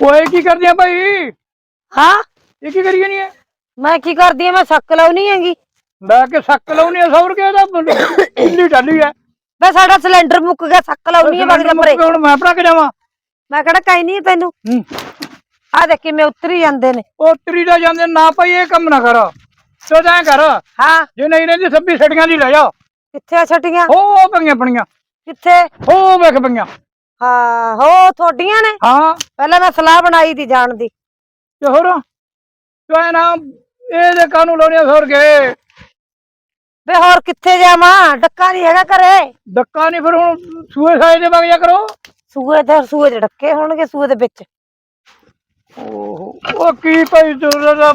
ਓਏ ਕੀ ਕਰਦੀ ਆ ਭਾਈ? ਹਾਂ? ਇਹ ਕੀ ਕਰੀ ਜਾਨੀ ਹੈ ਮੈਂ ਕੀ ਕਰਦੀ ਆ ਮੈਂ ਸੱਕ ਲਾਉਣੀ ਹੈਗੀ। ਲੈ ਕੇ ਸੱਕ ਲਾਉਣੀ ਆ ਸੌਰ ਕੇ ਇਹਦਾ ਦਿੱਲੀ ਟਾਲੀ ਹੈ ਵੇ ਸਾਡਾ ਸਿਲੰਡਰ ਮੁੱਕ ਗਿਆ ਸੱਕ ਲਾਉਣੀ ਹੈ ਜਾ ਪਰੇ। ਹੁਣ ਮੈਂ ਭਰਾ ਕੇ ਜਾਵਾਂ। ਮੈਂ ਕਿਹੜਾ ਕਾਈ ਨਹੀਂ ਤੈਨੂੰ। ਹੂੰ। ਆ ਦੇਖ ਕਿਵੇਂ ਉਤਰੀ ਜਾਂਦੇ ਨੇ। ਉਹ ਤਰੀ ਦਾ ਜਾਂਦੇ ਨਾ ਭਾਈ ਇਹ ਕੰਮ ਨਾ ਕਰ। ਤੋ ਤਾਂ ਕਰ। ਹਾਂ। ਜੇ ਨਹੀਂ ਰਹਿੰਦੀ ਸੱਬੀ ਛੜੀਆਂ ਦੀ ਲੈ ਜਾ। ਕਿੱਥੇ ਆ ਛਟੀਆਂ ਹੋ ਉਹ ਪਈਆਂ ਪਣੀਆਂ ਕਿੱਥੇ? ਹੋ ਵੇਖ ਪਈਆਂ। ਹਾਂ ਹੋ ਤੁਹਾਡੀਆਂ ਨੇ? ਹਾਂ। ਪਹਿਲਾਂ ਮੈਂ ਸਲਾਹ ਬਣਾਈ ਦੀ ਜਾਣ ਦੀ। ਤੇ ਹੋਰ? ਤੂੰ ਐ ਨਾ ਇਹਦੇ ਕਾਨੂੰ ਲਾਉਣੀਆਂ ਸੌਰ ਕੇ? ਵੇ ਹੋਰ ਕਿੱਥੇ ਜਾਵਾਂ? ਡੱਕਾ ਨਹੀਂ ਹੈਗਾ ਘਰੇ। ਡੱਕਾ ਨਹੀਂ ਫਿਰ ਹੁਣ ਸੂਏ ਸਾਏ ਦੇ ਵਗ ਜਾ ਕਰੋ। ਸੂਏ ਤੇ ਸੂਏ ਦੇ ਡੱਕੇ ਹੋਣਗੇ ਸੂਏ ਦੇ ਵਿੱਚ। ਓਹੋ ਉਹ ਕੀ ਭਾਈ ਤੇਰਾ ਦਾ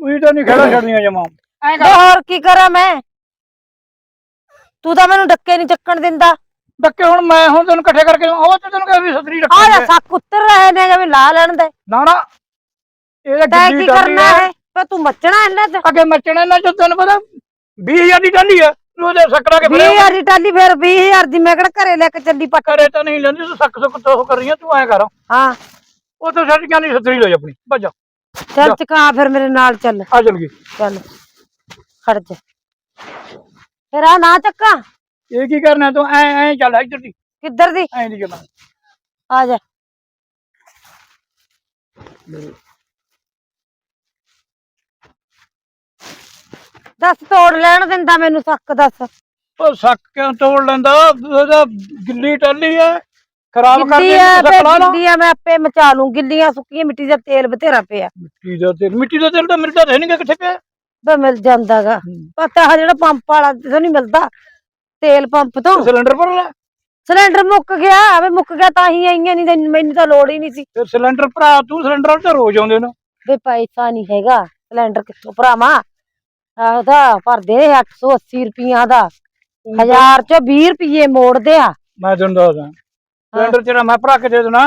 ਉਹੀ ਤਾਂ ਨਹੀਂ ਖੜਾ ਛੜੀਆਂ ਜਮਾ। ਵੇ ਹੋਰ ਕੀ ਕਰਾਂ ਮੈਂ? ਤੂੰ ਤਾਂ ਮੈਨੂੰ ਡੱਕੇ ਨਹੀਂ ਚੱਕਣ ਦਿੰਦਾ। ਡੱਕੇ ਹੁਣ ਮੈਂ ਹੁਣ ਤੈਨੂੰ ਇਕੱਠੇ ਕਰਕੇ ਉਹ ਤੇ ਤੈਨੂੰ ਕਿਹਾ ਵੀ ਸਤਰੀ ਆ ਰੱਖਾਂਗੇ ਸੱਕ ਉੱਤਰ ਰਹੇ ਨੇ ਜਿਵੇਂ ਲਾ ਲੈਣ ਦੇ। ਨਾ ਨਾ ਇਹਦਾ ਤੈਂ ਕੀ ਕਰਨਾ ਹੈ ਵੇ ਤੂੰ ਮੱਚਣਾ ਇਹਨਾਂ ਤੇ ਅੱਗੇ ਮੱਚਣਾ ਨਾ ਜੋ ਤੈਨੂੰ ਪਤਾ 20000 ਦੀ ਟਾਲੀ ਹੈ ਤੂੰ ਉਹਦੇ ਸਕਰਾ ਕੇ ਫੜਿਆ 20000 ਦੀ ਟਾਲੀ ਫਿਰ 20000 ਦੀ ਮੈਂ ਕਿਹੜਾ ਘਰੇ ਲੈ ਕੇ ਚੱਲੀ ਪੱਟ ਕਰੇ ਤਾਂ ਨਹੀਂ ਲੈਂਦੀ ਤੂੰ ਸੱਕ ਸੁੱਕ ਤੋਂ ਕਰ ਰਹੀ ਹੈ ਤੂੰ ਐ ਕਰ। ਹਾਂ। ਉਹ ਤਾਂ ਛੱਡ ਨਹੀਂ ਸਤਰੀ ਲੈ ਜਾ ਆਪਣੀ ਭੱਜ ਜਾ। ਚੱਲ ਚਕਾ ਫਿਰ ਮੇਰੇ ਨਾਲ ਚੱਲ। ਆ ਚੱਲ ਗਈ ਚੱਲ। ਖੜ ਜਾ। ਫਿਰ ਆ ਨਾ ਚੱਕਾ। ਇਹ ਕੀ ਕਰਨਾ ਤੂੰ? ਐ ਐ ਚੱਲ ਇੱਧਰ ਦੀ। ਕਿੱਧਰ ਦੀ? ਐ ਨਹੀਂ ਚੱਲਣਾ ਆ ਜਾ। ਦੱਸ ਤੋੜ ਲੈਣ ਦਿੰਦਾ ਮੈਨੂੰ ਸੱਕ ਦੱਸ। ਉਹ ਸੱਕ ਕਿਉਂ ਤੋੜ ਲੈਂਦਾ? ਉਹਦਾ ਗਿੱਲੀ ਟਾਲੀ ਹੈ ਖਰਾਬ ਕਰ ਗਿੱਲੀ ਦੇ ਆ ਤੇ ਸੱਕਲਾ ਨਾ ਗਿੱਲੀ ਆ ਮੈਂ ਆਪੇ ਮਚਾ ਲੂੰ। ਗਿੱਲੀਆਂ ਸੁੱਕੀਆਂ ਮਿੱਟੀ ਦਾ ਤੇਲ ਬਥੇਰਾ ਪਿਆ। ਮਿੱਟੀ ਦਾ ਤੇਲ ਮਿੱਟੀ ਦਾ ਤੇਲ ਤਾਂ ਮਿਲਦਾ ਨਹੀਂ ਕਿੱਥੇ ਪਿਆ? ਬੇ ਮਿਲ ਜਾਂਦਾਗਾ। ਪਤਾ ਹੈ ਜਿਹੜਾ ਪੰਪ ਵਾਲਾ ਤੋਂ ਨਹੀਂ ਮਿਲਦਾ। ਤੇਲ ਪੰਪ ਤੋਂ। ਸਿਲੰਡਰ ਭਰ ਲੈ ਸਿਲੰਡਰ ਮੁੱਕ ਗਿਆ ਵੇ ਮੁੱਕ ਗਿਆ ਤਾਂ ਹੀ ਆਈਆਂ ਨਹੀਂ ਮੈਨੂੰ ਤਾਂ ਲੋੜ ਹੀ ਨਹੀਂ ਸੀ। ਫਿਰ ਸਿਲੰਡਰ ਭਰਾ ਤੂੰ ਸਿਲੰਡਰ ਤਾਂ ਰੋਜ਼ ਆਉਂਦੇ ਨੇ। ਵੇ ਪੈਸਾ ਨਹੀਂ ਹੈਗਾ। ਸਿਲੰਡਰ ਕਿੱਥੋਂ ਭਰਾਵਾਂ? ਆਹਦਾ ਭਰਦੇ ਨੇ 880 ਰੁਪਈਆਂ ਦਾ। ਹਜ਼ਾਰ ਚੋਂ 20 ਰੁਪਏ ਮੋੜਦੇ ਆ। ਮੈਂ ਤੈਨੂੰ ਦੱਸਦਾ ਸਿਲੰਡਰ ਤੇਰਾ ਮੈਂ ਭਰਾ ਕੇ ਦੇ ਦੇਣਾ।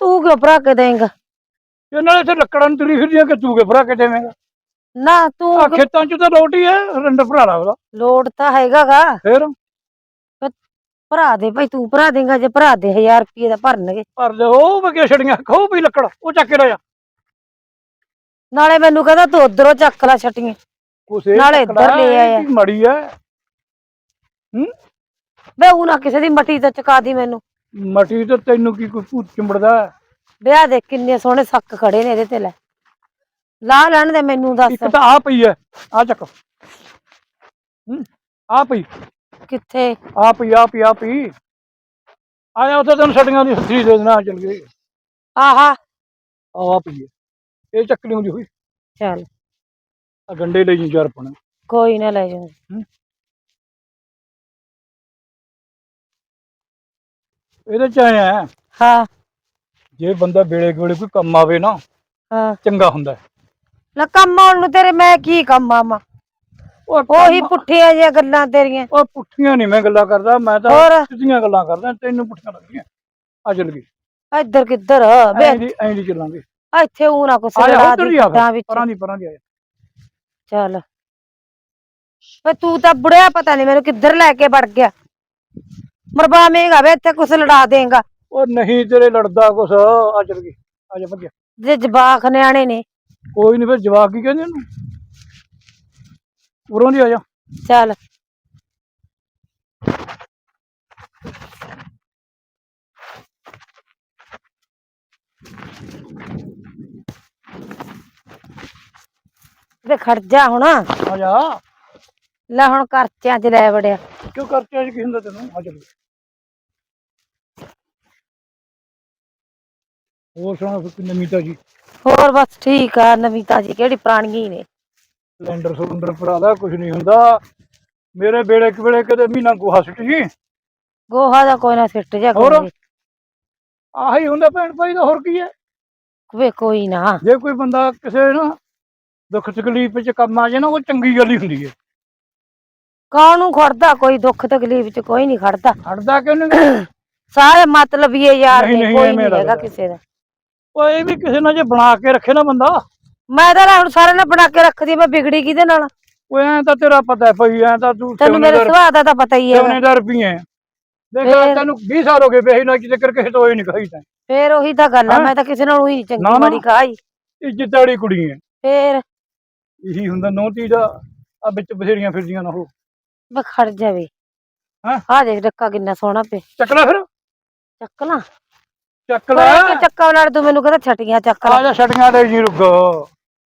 ਤੂੰ ਕਿਉਂ ਭਰਾ ਕੇ ਦੇਂਗਾ ਤੇ ਨਾਲੇ ਇੱਥੇ ਲੱਕੜਾਂ ਨੂੰ ਤੁਰੀ ਫਿਰਦੀਆਂ ਕਿ ਤੂੰ ਕੇ ਭਰਾ ਕੇ ਦੇਵੇਂਗਾ? ਨਾ ਤੂੰ ਆ ਖੇਤਾਂ 'ਚ ਤਾਂ ਲੋਟ ਹੀ ਹੈ ਸਿਲੰਡਰ ਭਰਾ ਲਾ ਉਹਦਾ। ਲੋੜ ਤਾਂ ਹੈਗਾਗਾ। ਫਿਰ? ਭਰਾ ਦੇ ਭਾਈ ਤੂੰ ਭਰਾ ਦੇਂਗਾ ਜੇ ਭਰਾ ਦੇ 1000 ਰੁਪਏ ਦਾ ਭਰਨਗੇ। ਭਰ ਦੇ ਉਹ ਵਗੇ ਛੜੀਆਂ ਖਾਓ ਵੀ ਲੱਕੜ ਉਹ ਚੱਕ ਕੇ ਲੈ ਜਾ। ਨਾਲੇ ਮੈਨੂੰ ਕਹਿੰਦਾ ਤੂੰ ਉਧਰੋਂ ਚੱਕ ਲੈ ਛਟੀਆਂ। ਉਸੇ ਨਾਲੇ ਇੱਧਰ ਲੈ ਆਇਆ। ਮਾੜੀ ਹੈ? ਵੇ ਉਹ ਨਾ ਕਿਸੇ ਦੀ ਮੱਟੀ ਤੇ ਚਕਾ ਦੀ ਮੈਨੂੰ। ਮਟੀ ਤੇ ਤੈਨੂੰ ਕੀ ਕੋਈ ਭੂਤ ਚਿੰਬੜਦਾ ਹੈ? ਵਿਆਹ ਦੇ ਕਿੰਨੇ ਸੋਹਣੇ ਸੱਕ ਖੜੇ ਨੇ ਇਹਦੇ ਤੇ ਲੈ। ਲਾ ਲੈਣ ਦੇ ਮੈਨੂੰ ਦੱਸ। ਇੱਕ ਤਾਂ ਆ ਪਈ ਹੈ ਆ ਚੱਕ। ਹੂੰ ਆ ਪਈ। ਕਿੱਥੇ? ਆ ਪਈ ਆ ਪਈ ਆ ਪਈ। ਆ ਜਾ ਉੱਥੇ ਤੈਨੂੰ ਛੜੀਆਂ ਦੀ ਸੱਤੀ ਦੇ ਦੇਣਾ ਚੱਲ ਗਏ। ਆਹਾ। ਆ ਪਈ ਹੈ ਇਹ ਚੱਕਣੀ ਹੁੰਦੀ ਹੋਈ। ਚੱਲ। ਆ ਗੰਡੇ ਲਈ ਜੀ ਚਾਰ ਪਣ। ਕੋਈ ਨਾ ਲੈ ਜਾਊਂ। ਇਹਦੇ ਚ ਆਇਆ ਹਾਂ। ਜੇ ਬੰਦਾ ਵੇਲੇ ਕੋਲੇ ਕੋਈ ਕੰਮ ਆਵੇ ਨਾ ਹਾਂ। ਚੰਗਾ ਹੁੰਦਾ। ਹੈ। ਲੈ ਕੰਮ ਆਉਣ ਨੂੰ ਤੇਰੇ ਮੈਂ ਕੀ ਕੰਮ ਆਵਾਂ? ਉਹ ਉਹੀ ਕੰਮ- ਪੁੱਠੀਆਂ ਜਿਹੀਆਂ ਗੱਲਾਂ ਤੇਰੀਆਂ। ਉਹ ਪੁੱਠੀਆਂ ਨਹੀਂ ਮੈਂ ਗੱਲਾਂ ਕਰਦਾ ਮੈਂ ਤਾਂ ਹੋਰ? ਸਿੱਧੀਆਂ ਗੱਲਾਂ ਕਰਦਾ ਤੈਨੂੰ ਪੁੱਠੀਆਂ ਲੱਗਦੀਆਂ। ਆ ਚੱਲ ਗਈ। ਇੱਧਰ ਕਿੱਧਰ? ਵੇ ਐਂ ਦੀ ਐਂ ਦੀ ਚੱਲਾਂਗੇ। ਇੱਥੇ ਉਹ ਨਾ ਕੁਛ ਆ ਜਾ ਲੜਾ ਉੱਧਰ ਦੀ ਹੀ ਆ ਖੱਡਾਂ ਫਿਰ ਵਿੱਚ। ਪਰਾਂ ਦੀ ਪਰਾਂ ਦੀ ਆ ਜਾ। ਚੱਲ। ਵੇ ਤੂੰ ਤਾਂ ਬੁੜਿਆ ਪਤਾ ਨਹੀਂ ਮੈਨੂੰ ਕਿੱਧਰ ਲੈ ਕੇ ਵੜ ਗਿਆ। ਮਰਵਾਵੇਂਗਾ ਵੇ ਇੱਥੇ ਕੁਛ ਲੜਾ ਦੇਂਗਾ। ਉਹ ਨਹੀਂ ਤੇਰੇ ਲੜਦਾ ਕੁਛ। ਆ ਚੱਲ ਗਈ। ਆ ਜਾ ਭੱਜਿਆ। ਜੇ ਜਵਾਕ ਨਿਆਣੇ ਨੇ ਕੋਈ ਨਹੀਂ ਫਿਰ ਜਵਾਕ ਕੀ ਕਹਿੰਦੇ ਉਹਨੂੰ? ਉਰੋਂ ਦੀ ਆ ਜਾ। ਚੱਲ। ਵੇ ਖੜ ਜਾ ਹੁਣ। ਆ ਜਾ। ਲੈ ਹੁਣ ਕਰਚਿਆਂ ਚ ਲੈ ਵੜਿਆ। ਕਿਉਂ ਕਰਤੇ ਅੱਜ ਕੀ ਹੁੰਦਾ ਤੈਨੂੰ? ਆ ਚੱਲ ਹੋਰ ਸੁਣਾ ਕੋਈ ਨਵੀਂ ਤਾਜੀ? ਹੋਰ ਬਸ ਠੀਕ ਆ ਨਵੀਂ ਤਾਜੀ ਕਿਹੜੀ ਪੁਰਾਣੀ ਹੀ ਨੇ। ਸਿਲੰਡਰ ਸਿਲੰਡਰ ਭਰਾਦਾ ਕੁਝ ਨਹੀਂ ਹੁੰਦਾ। ਮੇਰੇ ਵੇਲੇ ਕਿ ਵੇਲੇ ਕਦੇ ਮਹੀਨਾ ਗੋਹਾ ਸਿੱਟ ਜੀ ਗੋਹਾ ਦਾ ਕੋਈ ਨਾ ਸਿੱਟ ਜਾ ਹੋਰ? ਕੋਈ। ਆਹੀ ਹੁੰਦਾ ਭੈਣ ਭਾਈ ਦਾ ਹੋਰ ਕੀ ਹੈ? ਵੇ ਕੋਈ ਨਾ। ਜੇ ਕੋਈ ਬੰਦਾ ਕਿਸੇ ਨਾ ਦੁੱਖ ਤਕਲੀਫ ਵਿੱਚ ਕੰਮ ਆ ਜਾਏ ਨਾ ਉਹ ਚੰਗੀ ਗੱਲ ਹੀ ਹੁੰਦੀ ਹੈ। ਕਾਹਨੂੰ ਖੜਦਾ ਕੋਈ ਦੁੱਖ ਤਕਲੀਫ ਚ ਕੋਈ ਨਹੀਂ ਖੜਦਾ। ਹਟਦਾ ਕਿਉਂ ਨਹੀਂ ਸਾਰੇ ਮਤਲਬ ਇਹ ਯਾਰ ਨਹੀਂ, ਨੇ ਨਹੀਂ, ਕੋਈ ਐਵੇਂ ਨਹੀਂ ਹੈਗਾ ਲੱਗਦਾ। ਕਿਸੇ ਦਾ। ਉਹ ਇਹ ਵੀ ਕਿਸੇ ਨਾਲ ਜੇ ਬਣਾ ਕੇ ਰੱਖੇ ਨਾ ਬੰਦਾ। ਮੈਂ ਤਾਂ ਲੈ ਹੁਣ ਸਾਰਿਆਂ ਨੇ ਬਣਾ ਕੇ ਰੱਖਦੀ ਮੈਂ ਵਿਗੜੀ ਕਿਹਦੇ ਨਾਲ? ਉਹ ਐਂ ਤਾਂ ਤੇਰਾ ਪਤਾ ਹੈ ਭਈ ਐਂ ਤਾਂ ਤੂੰ ਤੈਨੂੰ ਮੇਰੇ ਸੁਭਾਅ ਦਾ ਤਾਂ ਪਤਾ ਹੀ ਹੈ। ਸੋਨੇ ਦਾ ਰੁਪਈਏ ਦੇਖ ਫੇਰ- ਤੈਨੂੰ 20 ਸਾਲ ਹੋ ਗਏ ਵੇਹੀ ਨਾ ਕਿਤੇ ਕਿਸੇ ਤੋਂ ਹੀ ਨਹੀਂ ਖਾਈ ਤੈਂ। ਫੇਰ ਉਹੀ ਤਾਂ ਗੱਲ ਆ ਹੈਂ? ਮੈਂ ਤਾਂ ਕਿਸੇ ਨਾਲ ਉਹੀ ਨੀ ਨਾ, ਚੰਗੀ ਨਾ। ਮਾੜੀ ਖਾਈ। ਇੱਜ਼ਤ ਵਾਲੀ ਕੁੜੀ ਹੈ। ਫੇਰ? ਇਹੀ ਹੁੰਦਾ ਨੋਤੀ ਦਾ ਆ ਵਿੱਚ ਬਥੇਰੀਆਂ ਫਿਰਦੀਆਂ ਨਾ ਉਹ। ਮੈਂ ਖੜ ਜਾਵੇ। ਹੈਂ? ਆ ਦੇਖ ਡੱਕਾ ਕਿੰਨਾ ਸੋਹਣਾ ਪਿਆ। ਚੱਕ ਲੈ ਫਿਰ। ਚੱਕ ਲਾ। ਚੱਕ ਲੈ। ਕਿ ਚੱਕਾ ਨਾਲ ਤੂੰ ਮੈਨੂੰ ਕਹਿੰਦਾ ਛਟੀਆਂ ਚੱਕ ਆ ਲਾ ਜਾ ਛੜੀਆਂ ਦੇ ਜੀ ਰੁਕ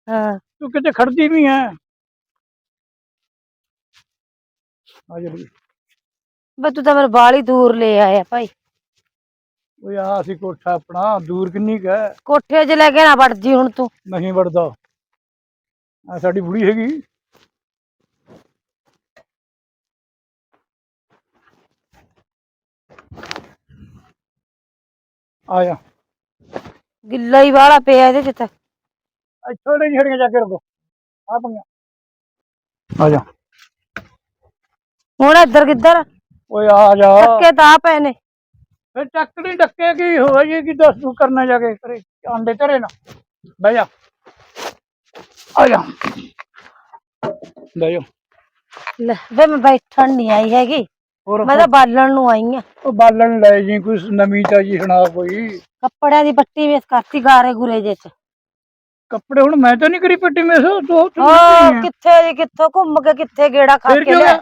ਹਾਂ। ਤੂੰ ਕਿਤੇ ਖੜਦੀ ਵੀ ਐ। ਆ ਜਾ ਬਈ। ਬਈ ਤੂੰ ਤਾਂ ਮੇਰੇ ਬਾਲ ਹੀ ਦੂਰ ਲੈ ਆਇਆ ਭਾਈ। ਓਏ ਆ ਸੀ ਕੋਠਾ ਆਪਣਾ ਦੂਰ ਕਿੰਨੀ ਕੁ ਹੈ? ਕੋਠੇ 'ਚ ਲੈ ਕੇ ਨਾ ਵੜ ਜੀ ਹੁਣ ਤੂੰ। ਨਹੀਂ ਵੜਦਾ। ਆ ਸਾਡੀ ਬੁੜੀ ਹੈਗੀ। ਆ ਜਾ। ਗਿੱਲਾ ਹੀ ਵਾਲਾ ਪਿਆ ਇਹਦੇ 'ਚ ਤਾਂ। ਆ ਛੋੜੇ ਛੜੀਆਂ ਜਾ ਕੇ ਰੁਕੋ ਆ ਪੰਗੀਆਂ ਆ ਜਾ। ਹੁਣ ਇੱਧਰ ਕਿੱਧਰ? ਓਏ ਆ ਜਾ। ਚੱਕੇ ਤਾਂ ਆ ਪਏ ਨੇ। ਫਿਰ ਟੱਕੜੀ ਡੱਕੇ ਕੀ ਹੋਇਆ ਜੀ ਕੀ ਦੱਸ ਤੂੰ ਕਰਨਾ ਜਾ ਕੇ ਕਰੇ ਆਂਡੇ ਧਰੇ ਨਾ। ਬਹਿ ਜਾ। ਆ ਜਾ। ਬਹਿ ਜਾ। ਲੈ ਵੇ ਮੈਂ ਬੈਠਣ ਨਹੀਂ ਆਈ ਹੈਗੀ। ਹੋਰ ਮੈਂ ਤਾਂ ਬਾਲਣ ਨੂੰ ਆਈ ਆ। ਉਹ ਬਾਲਣ ਲੈ ਜੀ ਕੋਈ ਨਵੀਂ ਤਾਜੀ ਸੁਣਾ ਕੋਈ। ਕੱਪੜਿਆਂ ਦੀ ਪੱਟੀ ਵੇਸ ਕਰਤੀ ਗਾਰੇ ਗੁਰੇ ਜੇ 'ਚ। ਕੱਪੜੇ ਹੁਣ ਮੈਂ ਤਾਂ ਨਹੀਂ ਕਰੀ ਪੱਟੀ ਮੇਸੋ ਤੂੰ ਹਾਂ ਹੈ। ਕਿੱਥੇ ਜੀ ਕਿੱਥੋਂ ਘੁੰਮ ਕੇ ਕਿੱਥੇ ਗੇੜਾ ਖਾ ਕੇ ਲਿਆ?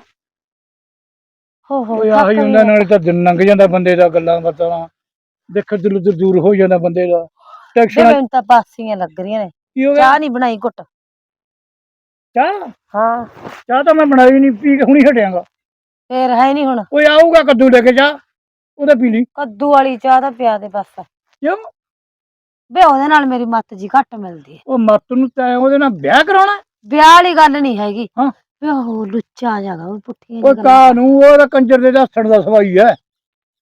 ਹੋ ਹੋ ਓਏ ਆਹੀ ਹੁੰਦਾ ਨਾਲੇ ਤਾਂ ਦਿਨ ਲੰਘ ਜਾਂਦਾ ਬੰਦੇ ਦਾ ਗੱਲਾਂ ਬਾਤਾਂ ਦੇਖ ਦਿਲ ਤੋਂ ਦੂਰ ਹੋ ਜਾਂਦਾ ਬੰਦੇ ਦਾ। ਟੈਕਸ਼ਨ ਮੈਨੂੰ ਤਾਂ ਪਾਸੀਆਂ ਲੱਗ ਰਹੀਆਂ ਨੇ। ਹੋ ਚਾਹ ਨਹੀਂ ਬਣਾਈ ਘੁੱਟ। ਚਾਹ? ਹਾਂ। ਚਾਹ ਤਾਂ ਮੈਂ ਬਣਾਈ ਨਹੀਂ ਪੀ ਕੇ ਹੁਣੀ ਹਟਿਆਂਗਾ। ਫੇਰ ਹੈ ਨਹੀਂ ਹੁਣ। ਓਏ ਆਊਗਾ ਕੱਦੂ ਲੈ ਕੇ ਜਾ ਉਹਦਾ ਪੀ ਲਈ। ਕੱਦੂ ਵਾਲੀ ਚਾਹ ਤਾਂ ਪਿਆ ਦੇ ਬਸ। ਕਿਉਂ? ਵੇ ਉਹਦੇ ਨਾਲ ਮੇਰੀ ਮੱਤ ਜੀ ਘੱਟ ਮਿਲਦੀ ਹੈ। ਉਹ ਮੱਤ ਨੂੰ ਤੈਂ ਉਹਦੇ ਨਾਲ ਵਿਆਹ ਕਰਾਉਣਾ? ਵਿਆਹ ਵਾਲੀ ਗੱਲ ਨਹੀਂ ਹੈਗੀ। ਹਾਂ। ਵੇ ਉਹ ਲੁੱਚਾ ਜਾਗਾ ਉਹ ਪੁੱਠੀਆਂ ਓਏ ਜਿਹੀਆਂ ਗੱਲਾਂ। ਕਾ ਨੂੰ ਉਹਦਾ ਕੰਜਰ ਦੇ ਦੱਸਣ ਦਾ ਸਵਾਈ ਹੈ।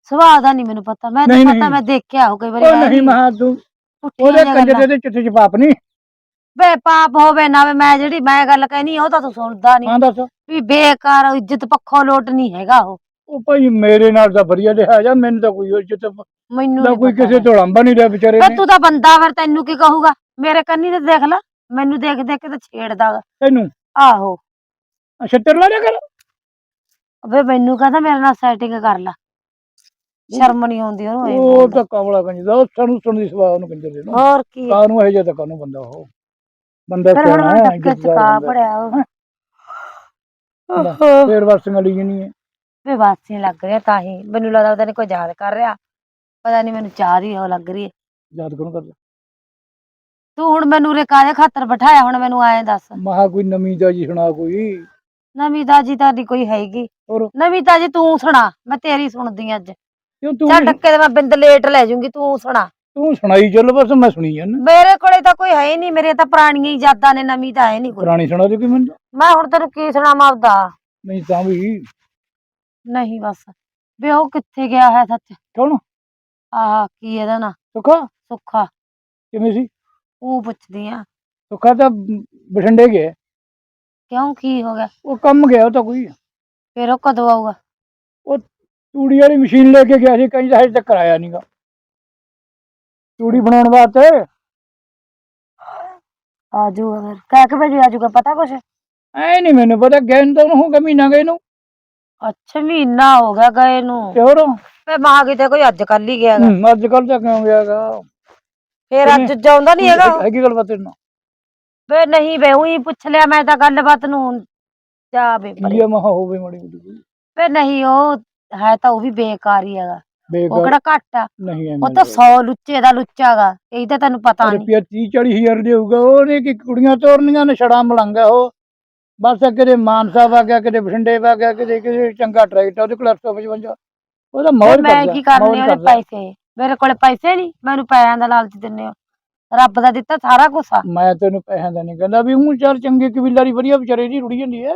ਸੁਭਾਅ ਦਾ ਨਹੀਂ ਮੈਨੂੰ ਪਤਾ। ਮੈਂ ਤਾਂ ਨਹੀਂ, ਪਤਾ ਨਹੀਂ। ਮੈਂ ਦੇਖਿਆ ਹੋ ਕਈ ਵਾਰੀ ਉਹ ਨਹੀਂ ਮਹਾ ਤੂੰ। ਪੁੱਠੀਆਂ ਉਹਦੇ ਜਿਹੀਆਂ ਕੰਜਰ ਗੱਲਾਂ। ਦੇ ਚਿੱਠੇ ਚ ਪਾਪ ਨਹੀਂ ਵੇ ਪਾਪ ਹੋਵੇ ਨਾ ਵੇ ਮੈਂ ਜਿਹੜੀ ਮੈਂ ਗੱਲ ਕਹਿਨੀ ਉਹ ਤਾਂ ਤੂੰ ਸੁਣਦਾ ਨਹੀਂ ਹਾਂ ਦੱਸ। ਵੀ ਬੇਕਾਰ ਇੱਜ਼ਤ ਪੱਖੋਂ ਲੋਟ ਨਹੀਂ ਹੈਗਾ ਉਹ। ਉਹ ਭਾਈ ਮੇਰੇ ਨਾਲ ਤਾਂ ਵਧੀਆ ਲਿਆ ਜਾ ਮੈਨੂੰ ਤਾਂ ਕੋਈ ਇੱਜ਼ਤ ਮੈਨੂੰ ਨਾ ਕੋਈ ਪਤਾ ਕਿਸੇ ਤੋਂ ਲੰਬਾ ਨਹੀਂ ਰਿਹਾ ਵਿਚਾਰੇ ਵੇ ਨੇ। ਤੂੰ ਤਾਂ ਬੰਦਾ ਫਿਰ ਤੈਨੂੰ ਕੀ ਕਹੂਗਾ? ਮੇਰੇ ਕੰਨੀ ਤੇ ਦੇਖ ਲੈ ਮੈਨੂੰ ਦੇਖ ਦੇਖ ਕੇ ਤਾਂ ਛੇੜਦਾ ਗਾ। ਤੈਨੂੰ? ਆਹੋ। ਛੱਤਰ ਲਾ ਲਿਆ ਕਰ ਵੇ ਮੈਨੂੰ ਕਹਿੰਦਾ ਮੇਰੇ ਨਾਲ ਸੈਟਿੰਗ ਕਰ ਲੈ। ਸ਼ਰਮ ਨਹੀਂ ਆਉਂਦੀ ਉਹਨੂੰ ਇਹ ਉਹ। ਤਾਂ ਕਮਲਾ ਕੰਜ ਦਾ ਉਹ ਸਾਨੂੰ ਸੁਣ ਦੀ ਸਵਾ ਉਹਨੂੰ ਕੰਜਰ ਦੇ ਨੂੰ ਹੋਰ ਕੀ? ਕਾਨੂੰ ਇਹ ਜਿਹਾ ਤਾਂ ਕਾਨੂੰ ਬੰਦਾ ਉਹ? ਬੰਦਾ ਫਿਰ ਹੁਣ ਸਿਆਣਾ ਹੈ ਡੱਕੇ ਚ ਇੱਜ਼ਤਦਾਰ ਕਾ ਬੰਦਾ। ਪੜਿਆ ਉਹ। ਲੈ। ਓਹੋ। ਫੇਰ ਵਰਸੀਆਂ ਲਈ ਨਹੀਂ ਹੈ ਵੇ ਵਾਸੀਆਂ ਲੱਗ ਰਿਹਾ ਤਾਂ ਹੀ। ਮੈਨੂੰ ਲੱਗਦਾ ਉਹਦਾ ਨੇ ਕੋਈ ਯਾਦ ਕਰ ਰਿਹਾ। ਪਤਾ ਨਹੀਂ ਮੈਨੂੰ ਚਾਹ ਦੀ ਉਹ ਲੱਗ ਰਹੀ ਹੈ। ਯਾਦ ਕਰੋ ਕਰ ਤੂੰ ਹੁਣ ਮੈਨੂੰ ਰੇ ਕਾਹਦੇ ਖਾਤਰ ਬਿਠਾਇਆ? ਹੁਣ ਮੈਨੂੰ ਐਂ ਦੱਸ। ਮਹਾ ਕੋਈ ਨਵੀਂ ਦਾ ਜੀ ਸੁਣਾ ਕੋਈ। ਨਵੀਂ ਤਾਜੀ ਤੁਹਾਡੀ ਕੋਈ ਹੈਗੀ। ਹੋਰ? ਨਵੀਂ ਤਾਜੀ ਤੂੰ ਸੁਣਾ। ਮੈਂ ਤੇਰੀ ਸੁਣਦੀ ਅੱਜ। ਕਿਉਂ ਤੂੰ ਚੱਲ ਟੱਕੇ ਦੇ ਮੈਂ ਬਿੰਦ ਲੇਟ ਲੈ ਜੂੰਗੀ ਤੂੰ ਸੁਣਾ। ਤੂੰ ਸੁਣਾਈ ਚੱਲ ਬਸ ਮੈਂ ਸੁਣੀ ਜਾਂਦਾ। ਮੇਰੇ ਕੋਲੇ ਤਾਂ ਕੋਈ ਹੈ ਹੀ ਨਹੀਂ ਮੇਰੇ ਤਾਂ ਪੁਰਾਣੀਆਂ ਹੀ ਯਾਦਾਂ ਨੇ ਨਵੀਂ ਤਾਂ ਹੈ ਨਹੀਂ ਕੋਈ। ਪੁਰਾਣੀ ਸੁਣਾ ਦੇ ਕੋਈ ਮੈਨੂੰ। ਮੈਂ ਹੁਣ ਤੈਨੂੰ ਕੀ ਸੁਣਾਵਾਂ ਆਪਦਾ? ਨਹੀਂ ਤਾਂ ਵੀ। ਨਹੀਂ ਬਸ। ਵੇ ਉਹ ਕਿੱਥੇ ਗਿਆ ਹੈ ਸੱਚ? ਕੌਣ? ਆਹ ਕੀ ਇਹਦਾ ਨਾ? ਸੁੱਖਾ? ਸੁੱਖਾ। ਕਿਵੇਂ ਸੀ? ਉਹ ਪੁੱਛਦੀ ਆ। ਸੁੱਖਾ ਤਾਂ ਬਠਿੰਡੇ ਗਿਆ। ਕਿਉਂ ਕੀ ਹੋ ਗਿਆ? ਉਹ ਕੰਮ ਗਿਆ ਉਹ ਤਾਂ ਕੋਈ। ਫਿਰ ਉਹ ਕਦੋਂ ਆਊਗਾ? ਤੂੜੀ ਵਾਲੀ ਮਸ਼ੀਨ ਲੈ ਕੇ ਗਿਆ ਸੀ ਕहीं ਹਜੇ ਤੱਕ ਆਇਆ ਨਹੀਂਗਾ ਤੂੜੀ ਬਣਾਉਣ ਵਾਸਤੇ? ਆ ਜਾਊਗਾ ਫਿਰ ਕਹਿ ਕੇ ਵਜੇ ਆ ਜਾਊਗਾ ਪਤਾ ਕੁਛ? ਐ ਨਹੀਂ ਮੈਨੂੰ ਪਤਾ ਗਏ ਨੂੰ ਤਾਂ ਉਹਨੂੰ ਹੋਊਗਾ ਮਹੀਨਾ ਗਏ ਨੂੰ। ਅੱਛਾ ਮਹੀਨਾ ਹੋ ਗਿਆ ਗਏ ਨੂੰ। ਤੇ ਹੋਰ? ਫੇ ਮਾਂ ਕਿਤੇ ਕੋਈ ਅੱਜ ਕੱਲ ਹੀ ਗਿਆ ਗਾ। ਹੂੰ, ਅੱਜ ਕੱਲ ਤਾਂ ਕਿਉਂ ਗਿਆਗਾ ਫਿਰ ਅੱਜ ਜਾਉਂਦਾ ਨਹੀਂ ਹੈਗਾ। ਉਹ? ਹੈਗੀ ਗੱਲ ਬਾਤ ਨਾ ਵੇ ਨਹੀਂ ਵੇ ਉਹੀ ਪੁੱਛ ਲਿਆ ਮੈਂ ਤਾਂ ਗੱਲਬਾਤ ਨੂੰ। ਜਾ ਵੇ ਕੀ ਆ ਮਹਾ ਹੋਵੇ ਮਾੜੀ ਮੋਟੀ। ਵੇ ਨਹੀਂ ਉਹ ਹੈ ਤਾਂ ਉਹ ਵੀ ਬੇਕਾਰ ਹੀ ਹੈਗਾ। ਉਹ ਕਿਹੜਾ ਘੱਟ ਆ। ਨਹੀਂ ਐ ਉਹ ਤਾਂ 100 ਲੁੱਚੇ ਦਾ ਲੁੱਚਾ ਗਾ। ਇਹ ਤਾਂ ਤੈਨੂੰ ਪਤਾ ਨਹੀਂ ਰੁਪਿਆ 30 40 ਹਜ਼ਾਰ ਦੇ ਹੋਊਗਾ ਉਹਨੇ ਕਿ ਕੁੜੀਆਂ ਤੋਰਨੀਆਂ ਨੇ ਛੜਾ ਮਲੰਗਾ ਉਹ। ਬਸ ਕਿਤੇ ਮਾਨਸਾ ਵਾ ਗਿਆ ਕਿਤੇ ਬਠਿੰਡੇ ਵਾ ਗਿਆ ਕਿਤੇ ਕਿਤੇ ਚੰਗਾ ਟਰੈਕਟਰ ਉਹਦੇ ਕੋਲ 855 ਉਹਦਾ ਮੌਜ ਮੈਂ ਕਰਦਾ ਕੀ ਕਰਨੇ ਮੌਜ ਉਹਨੇ ਕਰਦਾ। ਪੈਸੇ? ਮੇਰੇ ਕੋਲੇ ਪੈਸੇ ਨਹੀਂ ਮੈਨੂੰ ਪੈਸਿਆਂ ਦਾ ਲਾਲਚ ਦਿੰਨੇ ਹੋ ਰੱਬ ਦਾ ਦਿੱਤਾ ਸਾਰਾ ਕੁਝ ਆ। ਮੈਂ ਤੈਨੂੰ ਪੈਸਿਆਂ ਦਾ ਨਹੀਂ ਕਹਿੰਦਾ ਵੀ ਉਹ ਚੱਲ ਚੰਗੇ ਕਬੀਲਾਰੀ ਵਧੀਆ ਵਿਚਾਰੇ ਦੀ ਰੁੜੀ ਜਾਂਦੀ ਹੈ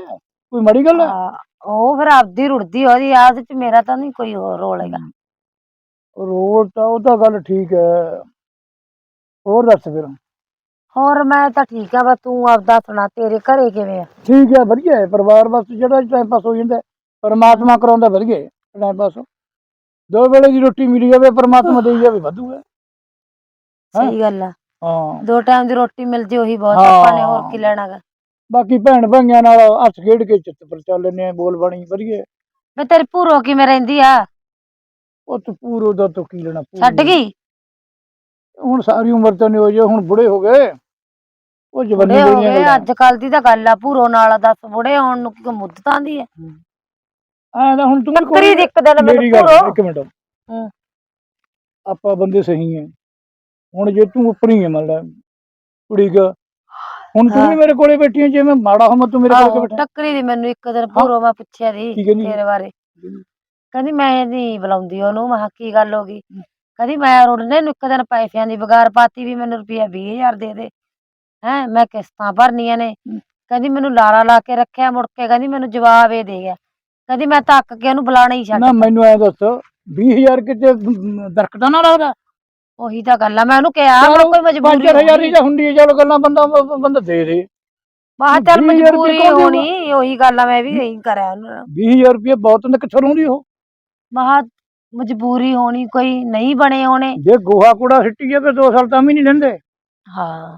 ਕੋਈ ਮਾੜੀ ਗੱਲ ਹੈ ਆ, ਉਹ ਫਿਰ ਆਪਦੀ ਰੁੜਦੀ ਉਹਦੀ ਆਦ ਚ ਮੇਰਾ ਤਾਂ ਨਹੀਂ ਕੋਈ ਹੋਰ ਰੋਲ ਹੈਗਾ। ਰੋਡ ਤਾਂ ਉਹ ਤਾਂ ਗੱਲ ਠੀਕ ਹੈ। ਹੋਰ ਦੱਸ ਫਿਰ। ਹੋਰ ਮੈਂ ਤਾਂ ਠੀਕ ਆ ਬਸ ਤੂੰ ਆਪਦਾ ਸੁਣਾ ਤੇਰੇ ਘਰੇ ਕਿਵੇਂ ਆ? ਠੀਕ ਹੈ ਵਧੀਆ ਹੈ। ਪਰਿਵਾਰ ਬਸ ਜਿਹੜਾ ਟਾਈਮ ਪਾਸ ਹੋ ਜਾਂਦਾ ਹੈ, ਪਰਮਾਤਮਾ ਕਰਾਉਂਦਾ ਵਧੀਆ ਟਾਈਮ ਪਾਸ ਦੋ ਵੇਲੇ ਦੀ ਰੋਟੀ ਮਿਲੀ ਜਾਵੇ ਪਰਮਾਤਮਾ ਦੇਈ ਜਾਵੇ ਵਾਧੂ ਹੈ? ਸਹੀ ਗੱਲ ਆ। ਹਾਂ। ਦੋ ਟਾਈਮ ਦੀ ਰੋਟੀ ਮਿਲ ਜੇ ਉਹੀ ਬਹੁਤ ਆਪਾਂ ਨੇ ਹੋਰ ਕੀ ਲੈਣਾਗਾ? ਬਾਕੀ ਭੈਣ ਭਾਈਆਂ ਨਾਲ ਹੱਸ ਖੇਡ ਕੇ ਚਿੱਤ ਪਰ ਚੱਲ ਲੈਨੇ ਆ ਬੋਲ ਬਣੀ ਵਧੀਆ ਵੇ ਤੇਰੀ ਭੂਰੋ ਕਿਵੇਂ ਰਹਿੰਦੀ ਆ? ਉਹ ਤੂੰ ਪੂਰੋ ਦਾ ਤੋਂ ਕੀ ਲੈਣਾ ਪੂਰੋ ਛੱਡ ਗਈ? ਹੁਣ ਸਾਰੀ ਉਮਰ ਤਾਂ ਨਹੀਂ ਹੋ ਜੇ ਹੁਣ ਬੁੜੇ ਹੋ ਗਏ। ਉਹ ਜਵਾਨੀ ਬੁੜੇ ਹੋ ਗਏ ਅੱਜ ਕੱਲ ਦੀ ਤਾਂ ਗੱਲ ਆ ਭੂਰੋ ਨਾਲ ਦੱਸ ਬੁੜੇ ਹੋਣ ਨੂੰ ਕੀ ਮੁੱਦਤ ਆਂਦੀ ਹੈ। ਐਂ ਤਾਂ ਹੁਣ ਤੂੰ ਵੀ ਟੱਕਰੀ ਦੀ ਇੱਕ ਦਿਨ ਮੇਰੀ ਮੈਨੂੰ ਗੱਲ ਸੁਣ, ਭੂਰੋ ਇੱਕ ਮਿੰਟ। ਹੂੰ। ਆਪਾਂ ਬੰਦੇ ਸਹੀ ਹੈ ਹੁਣ ਜੇ ਤੂੰ ਉੱਪਰੀ ਹੈ ਮੰਨ ਲੈ ਕੁੜੀ ਕਾ। ਹੁਣ ਤੂੰ ਵੀ ਹਾਂ। ਮੇਰੇ ਕੋਲੇ ਬੈਠੀ ਹੈ ਜੇ ਮੈਂ ਮਾੜਾ ਹੋਵਾਂ ਤੂੰ ਮੇਰੇ ਕੋਲ ਆਹੋ, ਬੈਠਾ? ਟੱਕਰੀ ਦੀ ਮੈਨੂੰ ਇੱਕ ਦਿਨ ਭੂਰੋ ਮੈਂ ਪੁੱਛਿਆ ਦੀ ਕੀ ਕਹਿੰਦੀ? ਤੇਰੇ ਬਾਰੇ। ਕਹਿੰਦੀ ਮੈਂ ਨਹੀਂ ਬੁਲਾਉਂਦੀ ਉਹਨੂੰ ਮੈਂ ਕਿਹਾ ਕੀ ਗੱਲ ਹੋ ਗਈ? ਕਹਿੰਦੀ ਮੈਂ ਰੁੜਨੇ ਨੂੰ ਇੱਕ ਦਿਨ ਪੈਸਿਆਂ ਦੀ ਬਗਾਰ ਪਾਤੀ ਵੀ ਮੈਨੂੰ ਰੁਪਿਆ 20000 ਦੇ ਦੇ। ਹੈ ਮੈਂ ਕਿਸ਼ਤਾਂ ਭਰਨੀਆਂ ਨੇ। ਕਹਿੰਦੀ ਮੈਨੂੰ ਲਾਰਾ ਲਾ ਕੇ ਰੱਖਿਆ ਮੁੜ ਕੇ ਕਹਿੰਦੀ ਮੈਨੂੰ ਜਵਾਬ ਇਹ ਦੇ ਗਿਆ। ਕਹਿੰਦੀ ਮੈਂ ਤੱਕ ਕੇ ਉਹਨੂੰ ਬੁਲਾਣਾ ਹੀ ਛੱਡ ਨਾ ਮੈਨੂੰ ਐ ਦੱਸ 20000 ਕਿਤੇ ਦਰਖਤਾਂ ਨਾਲ ਲੱਗਦਾ? ਉਹੀ ਤਾਂ ਗੱਲ ਆ ਮੈਂ ਉਹਨੂੰ ਕਿਹਾ ਮੈਂ ਕੋਈ ਮਜਬੂਰੀ 5000 ਦੀ ਤਾਂ ਹੁੰਦੀ ਹੈ ਚਲ ਗੱਲਾਂ ਬੰਦਾ ਬੰਦਾ ਦੇ ਦੇ। ਬਾਹਰ ਚੱਲ 20,000 ਰੁਪਏ ਮਜਬੂਰੀ? ਹੋਣੀ ਉਹੀ ਗੱਲ ਆ ਮੈਂ ਵੀ ਇਹੀ ਕਰਿਆ ਉਹਨੂੰ। 20000 ਰੁਪਏ ਬਹੁਤ ਨੇ ਕਿੱਥੋਂ ਲਾਉਂਦੀ ਉਹ? ਮਹਾ ਮਜਬੂਰੀ ਹੋਣੀ ਕੋਈ ਨਹੀਂ ਬਣੇ ਹੋਣੇ। ਜੇ ਗੋਹਾ ਕੂੜਾ ਸਿੱਟੀ ਜਾਵੇ ਦੋ ਸਾਲ ਤਾਂ ਵੀ ਨਹੀਂ ਲੈਂਦੇ। ਹਾਂ।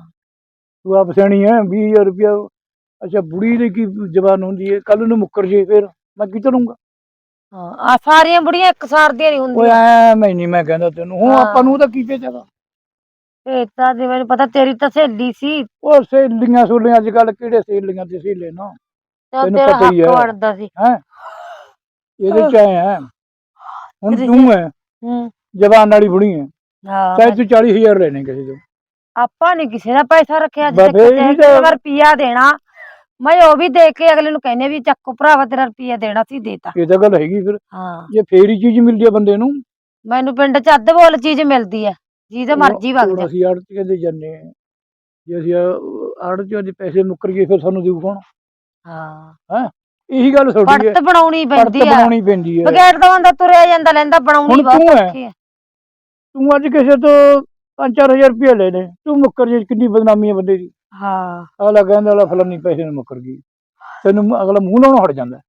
ਤੂੰ ਆਪ ਸਿਆਣੀ ਹੈ 20000 ਰੁਪਏ ਅੱਛਾ ਬੁੜੀ ਦੀ ਕੀ ਜ਼ਬਾਨ ਹੁੰਦੀ ਹੈ ਕੱਲ ਨੂੰ ਮੁੱਕਰ ਜੇ ਫਿਰ ਮੈਂ ਕੀ ਕਰੂੰਗਾ? ਹਾਂ ਆ ਸਾਰੀਆਂ ਬੁੜੀਆਂ ਇੱਕ ਸਾਰ ਦੀਆਂ ਨਹੀਂ ਓਏ ਹੁੰਦੀਆਂ ਐ ਮੈਂ ਨਹੀਂ ਮੈਂ ਕਹਿੰਦਾ ਤੈਨੂੰ। ਹੁਣ ਹਾਂ। ਆਪਾਂ ਨੂੰ ਤਾਂ ਕੀ ਪੇਚਾਗਾ ਇਹ ਤਾਂ ਜੇ ਮੈਨੂੰ ਪਤਾ ਤੇਰੀ ਤਾਂ ਸਹੇਲੀ ਸੀ। ਉਹ ਸਹੇਲੀਆਂ ਸੁਲੀਆਂ ਅੱਜ ਕੱਲ ਕਿਹੜੇ ਸਹੇਲੀਆਂ ਤੇ ਸਹੇਲੇ ਨਾ? ਤੇ ਉਹ ਤੈਨੂੰ ਤੇਰਾ ਪਤਾ ਹੀ ਹੱਕ ਹੈ। ਸੀ। ਇਹਦੇ ਚ ਆਇਆ ਹੁਣ ਤੂੰ ਹੈ। ਹੂੰ। ਜਵਾਨ ਵਾਲੀ ਬੁੜੀ ਹੈ। ਹਾਂ ਚਾਹੇ ਤੂੰ 40000 ਲੈਣੇ ਕਿਸੇ ਤੋਂ। ਆਪਾਂ ਨਹੀਂ ਕਿਸੇ ਦਾ ਪੈਸਾ ਰੱਖਿਆ ਅੱਜ ਬਾਬੇ ਤੱਕ। ਜੀ ਕਿਸੇ ਤਾਂ- ਰੁਪਿਆ ਦੇਣਾ। ਮੈਂ ਉਹ ਵੀ ਦੇ ਕੇ ਅਗਲੇ ਨੂੰ ਕਹਿੰਨੇ ਵੀ ਚੱਕੋ ਭਰਾਵਾ ਤੇਰਾ ਰੁਪਿਆ ਦੇਣਾ ਸੀ ਦੇਤਾ। ਇਹ ਤਾਂ ਗੱਲ ਹੈਗੀ ਫਿਰ। ਹਾਂ। ਜੇ ਫੇਰ ਹੀ ਚੀਜ਼ ਮਿਲਦੀ ਹੈ ਬੰਦੇ ਨੂੰ। ਮੈਨੂੰ ਪਿੰਡ ਚ ਅੱਧ ਬੋਲ ਚੀਜ਼ ਮਿਲਦੀ ਹੈ ਜਿਹਦੇ ਮਰਜ਼ੀ ਵਗ ਹੁਣ ਜਾ। ਅਸੀਂ ਆੜਤੀਆਂ ਦੇ ਜਾਂਦੇ ਹਾਂ ਜੇ ਅਸੀਂ ਆੜਤੀਆਂ ਦੇ ਪੈਸੇ ਮੁੱਕਰ ਗਏ ਫਿਰ ਸਾਨੂੰ ਦੇਊ ਕੌਣ? ਹਾਂ? ਇਹੀ ਗੱਲ ਤੁਹਾਡੀ ਹੈ। ਪੜਤ ਬਣਾਉਣੀ ਪੜਤ ਪੈਂਦੀ ਆ। ਬਣਾਉਣੀ ਪੈਂਦੀ ਹੈ। ਬਗੈਰ ਦਾ ਬੰਦਾ ਤੁਰਿਆ ਜਾਂਦਾ ਲੈਂਦਾ ਬਣਾਉਣੀ ਬਹੁਤ ਤੂੰ ਹੈ। ਔਖੀ ਹੈ। ਤੂੰ ਅੱਜ ਕਿਸੇ ਤੋਂ 5-4000 ਰੁਪਏ ਲੈ ਲੈ। ਤੂੰ ਮੁੱਕਰ ਜੇ ਕਿੰਨੀ ਬਦਨਾਮੀ ਹੈ ਬੰਦੇ ਦੀ। ਹਾਂ। ਅਗਲਾ ਕਹਿੰਦਾ ਵਾਲਾ ਫਲਾਨੀ ਪੈਸੇ ਨੂੰ ਮੁੱਕਰ ਗਈ। ਤੈਨੂੰ ਅਗਲਾ ਮੂੰਹ ਲਾਉਣੋਂ ਹਟ ਜਾਂਦਾ।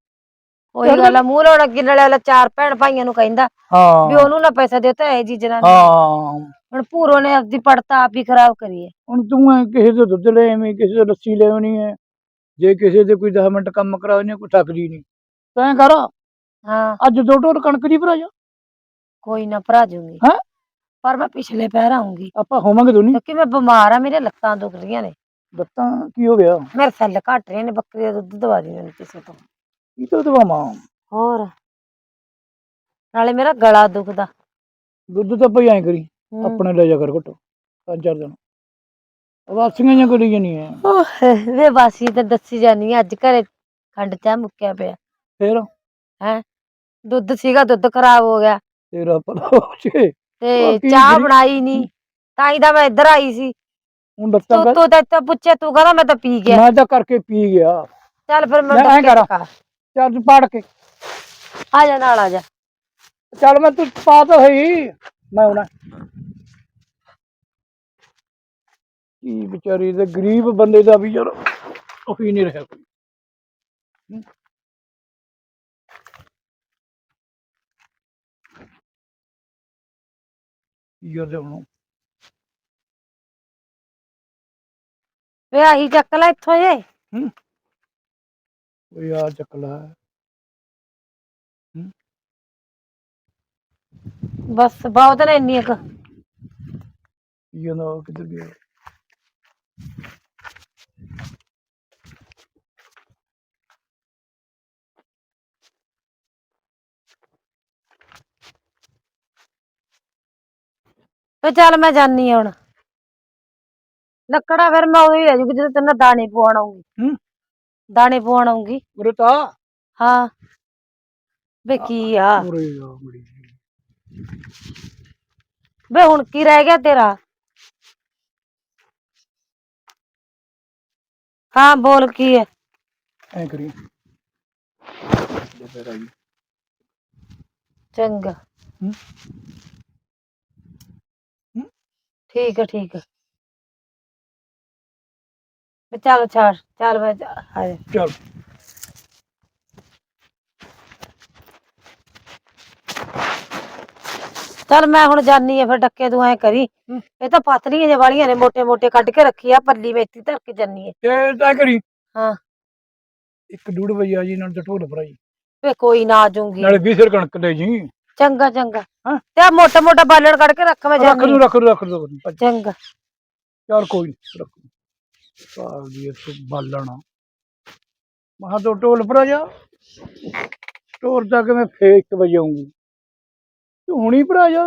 ਉਹੀ ਗੱਲ ਆ ਮੂੰਹ ਲਾਉਣਾ ਕਿ ਨਾਲੇ ਵਾਲਾ ਚਾਰ ਭੈਣ ਭਾਈਆਂ ਨੂੰ ਕਹਿੰਦਾ ਵੀ ਹਾਂ ਉਹਨੂੰ ਨਾ ਪੈਸਾ ਦਿਓ ਤਾਂ ਇਹ ਜੀ ਜਨਾਨੀ ਹਾਂ। ਹੁਣ ਪੂਰੋ ਨੇ ਆਪਦੀ ਪੜਤਾ ਆਪ ਹੀ ਖਰਾਬ ਕਰੀ ਹੈ। ਹੁਣ ਤੂੰ ਕਿਸੇ ਤੋਂ ਦੁੱਧ ਲੈ ਐਵੇਂ ਕਿਸੇ ਤੋਂ ਲੱਸੀ ਲੈ ਆਉਣੀ ਹੈ। ਜੇ ਕਿਸੇ ਦੇ ਕੋਈ 10 ਮਿੰਟ ਕੰਮ ਕਰਾਉਣੇ ਕੋਈ ਥੱਕਦੀ ਨਹੀਂ। ਤੈਂ ਕਰ ਹਾਂ। ਅੱਜ ਦੋ ਟੋਰ ਕਣਕ ਦੀ ਭਰਾ ਜਾ ਕੋਈ ਨਾ ਭਰਾ ਜੂੰਗੀ। ਹੈਂ? ਪਰ ਮੈਂ ਪਿਛਲੇ ਪੈਰ ਆਉਂਗੀ ਆਪਾਂ ਹੋਵਾਂਗੇ ਦੋਨੀ? ਕਿਉਂਕਿ ਮੈਂ ਬਿਮਾਰ ਆ ਮੇਰੇ ਲੱਤਾਂ ਦੁਖ ਰਹੀਆਂ ਨੇ। ਦੱਤਾਂ ਕੀ ਹੋ ਗਿਆ? ਮੇਰੇ ਸੈੱਲ ਘਟ ਰਹੇ ਨੇ ਬੱਕਰੀ ਦਾ ਦੁੱਧ ਦਵਾ ਦੀ ਮੈਨੂੰ ਕਿਸੇ ਤੋਂ। ਕੀ ਤੋਂ ਦਵਾਵਾਂ? ਹੋਰ? ਨਾਲੇ ਮੇਰਾ ਗਲਾ ਦੁਖਦਾ। ਦੁੱਧ ਤਾਂ ਭਈ ਐਂ ਕਰੀ। ਆਪਣੇ ਲੈ ਜਾ ਕਰ ਘਟੋ ਪੰਜ ਚਾਰ ਦਿਨ। ਵਾਸੀਆਂ ਜਾਂ ਕਰੀ ਜਾਨੀ ਹੈ। ਓਹ, ਵੇ ਬਾਸੀ ਤਾਂ ਦੱਸੀ ਜਾਨੀ ਆ, ਅੱਜ ਘਰੇ ਖੰਡ ਚਾਹ ਮੁੱਕਿਆ ਪਿਆ। ਫੇਰ? ਦੁੱਧ ਸੀਗਾ ਦੁੱਧ ਖਰਾਬ ਹੋ ਗਿਆ। ਤੇਰਾ ਭਲਾ ਹੋ ਜੇ ਤੇ ਚਾਹ ਜਿਹੜੀ- ਬਣਾਈ ਨਹੀਂ ਤਾਂ ਹੀ ਤਾਂ ਮੈਂ ਇੱਧਰ ਆਈ ਸੀ। ਹੁਣ ਦੱਤਾਂ ਤੂੰ ਕਰ ਤੂੰ ਤਾਂ ਇੱਥੇ ਪੁੱਛਿਆ ਤੂੰ ਕਹਿੰਦਾ ਮੈਂ ਤਾਂ ਪੀ ਗਿਆ। ਮੈਂ ਤਾਂ ਕਰਕੇ ਪੀ ਗਿਆ। ਚੱਲ ਫਿਰ ਮੈਂ ਮੈਂ ਐਂ ਡੱਕੇ ਕਰਾਂ। ਟਕਾ। ਚੱਲ ਪਾੜ ਕੇ। ਆ ਜਾ ਨਾਲ ਆ ਜਾ। ਚੱਲ ਮੈਂ ਤੂੰ ਪਾ ਤਾਂ ਹੋਈ। ਮੈਂ ਆਉਣਾ। ਕੀ ਵਿਚਾਰੀ ਦੇ ਗਰੀਬ ਬੰਦੇ ਦਾ ਵੀ ਯਾਰ ਉਹੀ ਨਹੀਂ ਰਿਹਾ ਕੋਈ। ਹੂੰ। ਕਰਦੇ ਹੁਣ ਵੇ ਆਹੀ ਚੱਕ ਲੈ ਇੱਥੋਂ ਜੇ। ਕੋਈ ਆ ਚੱਕਲਾ ਬਸ ਬਹੁਤ ਨੇ ਇੰਨੀ ਕੁ। ਕੀ ਕਹਿੰਦਾ ਉਹ ਕਿੱਧਰ ਗਿਆ? ਤੇ ਚੱਲ ਮੈਂ ਜਾਨੀ ਆ ਹੁਣ। ਲੱਕੜਾ ਫਿਰ ਮੈਂ ਉਹੀ ਲੈ ਜੂਗੀ ਜਦੋਂ ਤੈਨੂੰ ਦਾਣੇ ਪਵਾਉਣ ਆਉਂਗੀ ਹੂੰ। ਦਾਣੇ ਪਵਾਉਣ ਆਉਂਗੀ ਉਰੇ ਤਾਂ। ਹਾਂ। ਵੇ ਕੀ ਆ। ਉਰੇ ਆ ਮੜੀ ਵੇ ਹੁਣ ਕੀ ਰਹਿ ਗਿਆ ਤੇਰਾ? ਹਾਂ ਬੋਲ ਕੀ ਹੈ ਐ ਕਰੀ। ਜੇ ਫਿਰ ਆਈ ਚੰਗਾ। ਹੂੰ। ਹੂੰ। ਠੀਕ ਹੈ ਠੀਕ ਹੈ ਵੇ ਚੱਲ ਛੱਡ ਚੱਲ ਜਾ- ਆ ਜਾ ਚੱਲ। ਚੱਲ ਮੈਂ ਹੁਣ ਜਾਨੀ ਆ ਫਿਰ ਡੱਕੇ ਤੂੰ ਐ ਕਰੀ। ਇਹ ਤਾਂ ਪਤਲੀਆਂ ਜਿਹੀਆਂ ਵਾਲੀਆਂ ਨੇ ਮੋਟੇ ਮੋਟੇ ਕੱਢ ਕੇ ਰੱਖੀ ਆ ਪੱਲੀ ਮੇਥੀ ਧਰ ਕੇ ਜਾਨੀ ਆ। ਤੇ ਤਾਂ ਕਰੀ। ਹਾਂ। ਇੱਕ ਡੂੜ ਵਜੇ ਆ ਜੀ ਨਾਲ ਤਾਂ ਢੋਲ ਭਰਾਈ। ਵੇ ਕੋਈ ਨਾ ਆ ਜਾਊਂਗੀ ਨਾਲੇ 20 ਸਿਰ ਕਣਕ ਦੇ ਜੀ। ਚੰਗਾ ਚੰਗਾ। ਹਾਂ। ਤੇ ਆ ਮੋਟਾ ਮੋਟਾ ਬਾਲਣ ਕੱਢ ਕੇ ਰੱਖ ਮੈਂ ਰੱਖ ਜਾਂਦੀ ਦੂ ਰੱਖ ਦੂ ਰੱਖ ਦੂ ਚੰਗਾ। ਚੱਲ ਕੋਈ ਨਹੀਂ ਰੱਖ ਸਾਲ ਦੀ ਇੱਥੇ ਬਾਲਣਾ। ਮਹਾ ਤੋਂ ਟੋਲ ਪਰ ਆ ਜਾ। ਟੋਰ ਤੱਕ ਮੈਂ ਫੇਰ 1 ਵਜੇ ਆਉਂਗੀ ਤੂੰ ਹੁਣੀ ਭਰਾ ਜਾ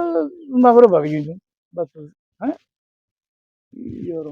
ਮਗਰ ਵਗ ਜੀ ਤੂੰ ਬਸ ਹੈ? ਯਾਰ।